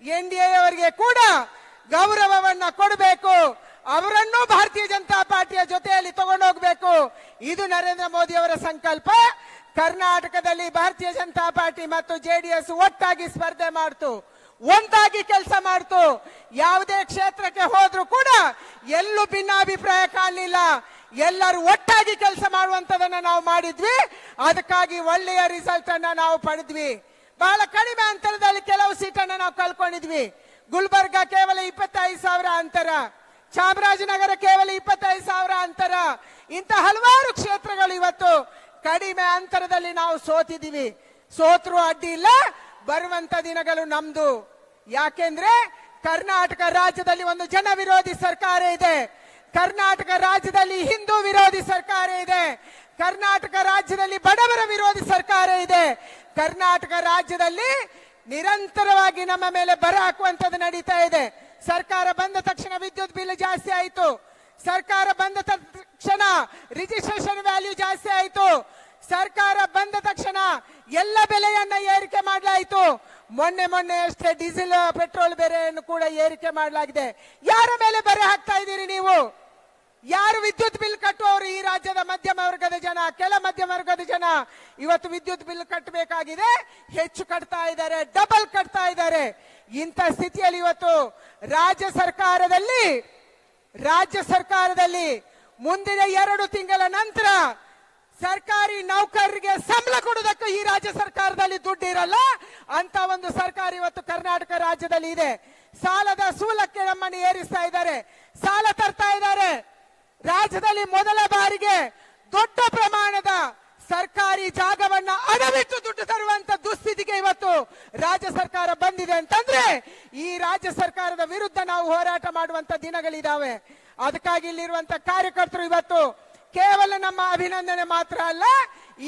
N D ಅವರಿಗೆ ಕೂಡ ಗೌರವವನ್ನ ಕೊಡಬೇಕು. ಅವರನ್ನು ಭಾರತೀಯ ಜನತಾ ಪಾರ್ಟಿಯ ಜೊತೆಯಲ್ಲಿ ತಗೊಂಡೋಗ್ಬೇಕು ಇದು ನರೇಂದ್ರ ಮೋದಿ ಅವರ ಸಂಕಲ್ಪ. ಕರ್ನಾಟಕದಲ್ಲಿ ಭಾರತೀಯ ಜನತಾ ಪಾರ್ಟಿ ಮತ್ತು ಜೆಡಿಎಸ್ ಒಟ್ಟಾಗಿ ಸ್ಪರ್ಧೆ ಮಾಡ್ತು. ಒಂದಾಗಿ ಕೆಲಸ ಮಾಡ್ತು. ಯಾವುದೇ ಕ್ಷೇತ್ರಕ್ಕೆ ಹೋದ್ರೂ ಕೂಡ ಎಲ್ಲೂ ಭಿನ್ನಾಭಿಪ್ರಾಯ ಕಾಣಲಿಲ್ಲ. ಎಲ್ಲರೂ ಒಟ್ಟಾಗಿ ಕೆಲಸ ಮಾಡುವಂತದನ್ನ ನಾವು ಮಾಡಿದ್ವಿ. ಅದಕ್ಕಾಗಿ ಒಳ್ಳೆಯ ರಿಸಲ್ಟ್ ಅನ್ನ ನಾವು ಪಡೆದ್ವಿ. ಬಹಳ ಕಡಿಮೆ ಅಂತರದಲ್ಲಿ ಕೆಲವು ಸೀಟನ್ನು ನಾವು ಕಳ್ಕೊಂಡಿದ್ವಿ. ಗುಲ್ಬರ್ಗ ಕೇವಲ ಇಪ್ಪತ್ತೈದು ಸಾವಿರ ಅಂತರ, ಚಾಮರಾಜನಗರ ಕೇವಲ ಇಪ್ಪತ್ತೈದು ಸಾವಿರ ಅಂತರ, ಇಂಥ ಹಲವಾರು ಕ್ಷೇತ್ರಗಳು ಇವತ್ತು ಕಡಿಮೆ ಅಂತರದಲ್ಲಿ ನಾವು ಸೋತಿದ್ದೀವಿ. ಸೋತ್ರು ಅಡ್ಡಿ ಇಲ್ಲ ಬರುವಂತ ದಿನಗಳು ನಮ್ದು. ಯಾಕೆಂದ್ರೆ ಕರ್ನಾಟಕ ರಾಜ್ಯದಲ್ಲಿ ಒಂದು ಜನ ವಿರೋಧಿ ಸರ್ಕಾರ ಇದೆ. ಕರ್ನಾಟಕ ರಾಜ್ಯದಲ್ಲಿ ಹಿಂದೂ ವಿರೋಧಿ ಸರ್ಕಾರ ಇದೆ. ಕರ್ನಾಟಕ ರಾಜ್ಯದಲ್ಲಿ ಬಡವರ ವಿರೋಧಿ ಸರ್ಕಾರ ಇದೆ. ಕರ್ನಾಟಕ ರಾಜ್ಯದಲ್ಲಿ ನಿರಂತರವಾಗಿ ನಮ್ಮ ಮೇಲೆ ಬರ ಹಾಕುವಂತದ್ದು ನಡೀತಾ ಇದೆ. ಸರ್ಕಾರ ಬಂದ ತಕ್ಷಣ ವಿದ್ಯುತ್ ಬಿಲ್ ಜಾಸ್ತಿ ಆಯಿತು. ಸರ್ಕಾರ ಬಂದ ತಕ್ಷಣ ರಿಜಿಸ್ಟ್ರೇಷನ್ ವ್ಯಾಲ್ಯೂ ಜಾಸ್ತಿ ಆಯಿತು. ಸರ್ಕಾರ ಬಂದ ತಕ್ಷಣ ಎಲ್ಲ ಬೆಲೆಯನ್ನ ಏರಿಕೆ ಮಾಡಲಾಯಿತು. ಮೊನ್ನೆ ಮೊನ್ನೆ ಅಷ್ಟೇ ಡೀಸೆಲ್, ಪೆಟ್ರೋಲ್ ಬೆಲೆಯನ್ನು ಕೂಡ ಏರಿಕೆ ಮಾಡಲಾಗಿದೆ. ಯಾರ ಮೇಲೆ ಬರೆ ಹಾಕ್ತಾ ಇದ್ದೀರಿ ನೀವು? ಯಾರು ವಿದ್ಯುತ್ ಬಿಲ್ ಕಟ್ಟುವವರು ಈ ರಾಜ್ಯದ ಮಧ್ಯಮ ಜನ ಕೆಳ ಮಧ್ಯಮ ವರ್ಗದ ಜನ ಇವತ್ತು ವಿದ್ಯುತ್ ಬಿಲ್ ಕಟ್ಟಬೇಕಾಗಿದೆ ಹೆಚ್ಚು ಕಟ್ತಾ ಇದ್ದಾರೆ, ಡಬಲ್ ಕಟ್ತಾ ಇದ್ದಾರೆ. ಇಂಥ ಸ್ಥಿತಿಯಲ್ಲಿ ಇವತ್ತು ರಾಜ್ಯ ಸರ್ಕಾರದಲ್ಲಿ ರಾಜ್ಯ ಸರ್ಕಾರದಲ್ಲಿ ಮುಂದಿನ ಎರಡು ತಿಂಗಳ ನಂತರ ಸರ್ಕಾರಿ ನೌಕರರಿಗೆ ಸಂಬಳ ಕೊಡೋದಕ್ಕೂ ಈ ರಾಜ್ಯ ಸರ್ಕಾರದಲ್ಲಿ ದುಡ್ಡು ಇರಲ್ಲ. ಅಂತ ಒಂದು ಸರ್ಕಾರ ಇವತ್ತು ಕರ್ನಾಟಕ ರಾಜ್ಯದಲ್ಲಿ ಇದೆ. ಸಾಲದ ಸೂಲಕ್ಕೆ ನಮ್ಮನ್ನು ಏರಿಸ್ತಾ ಇದ್ದಾರೆ. ಸಾಲ ತರ್ತಾ ಇದ್ದಾರೆ. ರಾಜ್ಯದಲ್ಲಿ ಮೊದಲ ಬಾರಿಗೆ ದೊಡ್ಡ ಪ್ರಮಾಣದ ಸರ್ಕಾರಿ ಜಾಗವನ್ನ ಅಡವಿಟ್ಟು ದುಡ್ಡು ತರುವಂತ ದುಸ್ಥಿತಿಗೆ ಇವತ್ತು ರಾಜ್ಯ ಸರ್ಕಾರ ಬಂದಿದೆ ಅಂತಂದ್ರೆ ಈ ರಾಜ್ಯ ಸರ್ಕಾರದ ವಿರುದ್ಧ ನಾವು ಹೋರಾಟ ಮಾಡುವಂತ ದಿನಗಳಿದಾವೆ. ಅದಕ್ಕಾಗಿ ಇಲ್ಲಿರುವಂತ ಕಾರ್ಯಕರ್ತರು ಇವತ್ತು ಕೇವಲ ನಮ್ಮ ಅಭಿನಂದನೆ ಮಾತ್ರ ಅಲ್ಲ,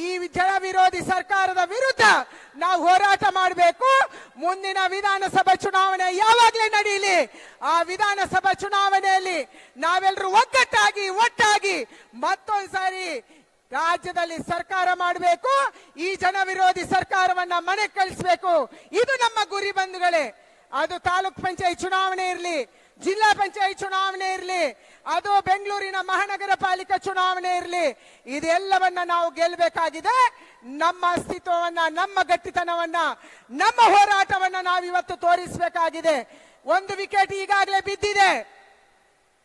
ಈ ಜನ ವಿರೋಧಿ ಸರ್ಕಾರದ ವಿರುದ್ಧ ನಾವು ಹೋರಾಟ ಮಾಡಬೇಕು. ಮುಂದಿನ ವಿಧಾನಸಭಾ ಚುನಾವಣೆ ಯಾವಾಗಲೇ ನಡೀಲಿ. ಆ ವಿಧಾನಸಭಾ ಚುನಾವಣೆಯಲ್ಲಿ ನಾವೆಲ್ಲರೂ ಒಗ್ಗಟ್ಟಾಗಿ, ಒಟ್ಟಾಗಿ ಮತ್ತೊಂದ್ಸಾರಿ ರಾಜ್ಯದಲ್ಲಿ ಸರ್ಕಾರ ಮಾಡಬೇಕು, ಈ ಜನ ವಿರೋಧಿ ಸರ್ಕಾರವನ್ನ ಮನೆ ಕಳಿಸಬೇಕು. ಇದು ನಮ್ಮ ಗುರಿ ಬಂಧುಗಳೇ. ಅದು ತಾಲೂಕ್ ಪಂಚಾಯತ್ ಚುನಾವಣೆ ಇರಲಿ, ಜಿಲ್ಲಾ ಪಂಚಾಯತ್ ಚುನಾವಣೆ ಇರಲಿ, ಅದು ಬೆಂಗಳೂರಿನ ಮಹಾನಗರ ಪಾಲಿಕೆ ಚುನಾವಣೆ ಇರಲಿ, ಇದೆಲ್ಲವನ್ನ ನಾವು ಗೆಲ್ಲಬೇಕಾಗಿದೆ ನಮ್ಮ ಅಸ್ತಿತ್ವವನ್ನ, ನಮ್ಮ ಗಟ್ಟಿತನವನ್ನ, ನಮ್ಮ ಹೋರಾಟವನ್ನ ನಾವಿವತ್ತು ತೋರಿಸಬೇಕಾಗಿದೆ. ಒಂದು ವಿಕೆಟ್ ಈಗಾಗಲೇ ಬಿದ್ದಿದೆ.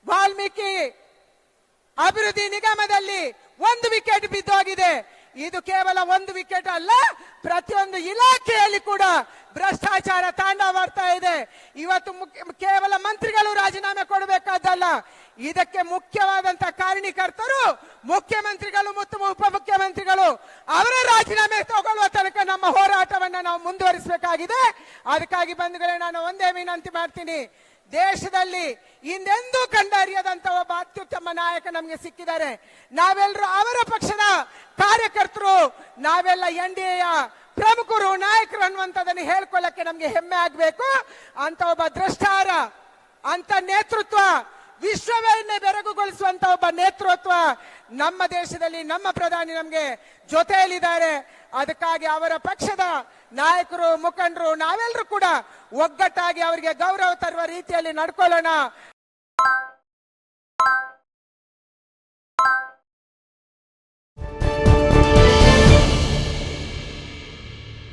ವಾಲ್ಮೀಕಿ ಅಭಿವೃದ್ಧಿ ನಿಗಮದಲ್ಲಿ ಒಂದು ವಿಕೆಟ್ ಬಿದ್ದೋಗಿದೆ. ಇದು ಕೇವಲ ಒಂದು ವಿಕೆಟ್ ಅಲ್ಲ, ಪ್ರತಿಯೊಂದು ಇಲಾಖೆಯಲ್ಲಿ ಕೂಡ ಭ್ರಷ್ಟಾಚಾರ ತಾಂಡವಾಡ್ತಾ ಇದೆ. ಇವತ್ತು ಕೇವಲ ಮಂತ್ರಿಗಳು ರಾಜೀನಾಮೆ ಕೊಡಬೇಕಾದಲ್ಲ. ಇದಕ್ಕೆ ಮುಖ್ಯವಾದಂತ ಕಾರಣೀಕರ್ತರು ಮುಖ್ಯಮಂತ್ರಿಗಳು ಮತ್ತು ಉಪಮುಖ್ಯಮಂತ್ರಿಗಳು ಅವರ ರಾಜೀನಾಮೆ ತಗೊಳ್ಳುವ ತನಕ ನಮ್ಮ ಹೋರಾಟವನ್ನ ನಾವು ಮುಂದುವರಿಸಬೇಕಾಗಿದೆ. ಅದಕ್ಕಾಗಿ ಬಂಧುಗಳೇ, ನಾನು ಒಂದೇ ವಿನಂತಿ ಮಾಡ್ತೀನಿ. ದೇಶದಲ್ಲಿ ಇನ್ನೆಂದೂ ಕಂಡರಿಯದಂತ ಒಬ್ಬ ಅತ್ಯುತ್ತಮ ನಾಯಕ ನಮಗೆ ಸಿಕ್ಕಿದ್ದಾರೆ. ನಾವೆಲ್ಲರೂ ಅವರ ಪಕ್ಷದ ಕಾರ್ಯಕರ್ತರು, ನಾವೆಲ್ಲ ಎನ್ ಡಿ ಎಯ ಪ್ರಮುಖರು, ನಾಯಕರು ಅನ್ನುವಂಥದ್ದನ್ನು ಹೇಳ್ಕೊಳ್ಳಕ್ಕೆ ನಮಗೆ ಹೆಮ್ಮೆ ಆಗಬೇಕು. ಅಂತ ಒಬ್ಬ ದ್ರಷ್ಟಾರ ಅಂತ ನೇತೃತ್ವ, ವಿಶ್ವವನ್ನೇ ಬೆರಗುಗೊಳಿಸುವಂತ ಒಬ್ಬ ನೇತೃತ್ವ ನಮ್ಮ ದೇಶದಲ್ಲಿ ನಮ್ಮ ಪ್ರಧಾನಿ ನಮಗೆ ಜೊತೆಯಲ್ಲಿದ್ದಾರೆ. ಅದಕ್ಕಾಗಿ ಅವರ ಪಕ್ಷದ ನಾಯಕರು, ಮುಖಂಡರು, ನಾವೆಲ್ಲರೂ ಕೂಡ ಒಗ್ಗಟ್ಟಾಗಿ ಅವರಿಗೆ ಗೌರವ ತರುವ ರೀತಿಯಲ್ಲಿ ನಡ್ಕೊಳ್ಳೋಣ.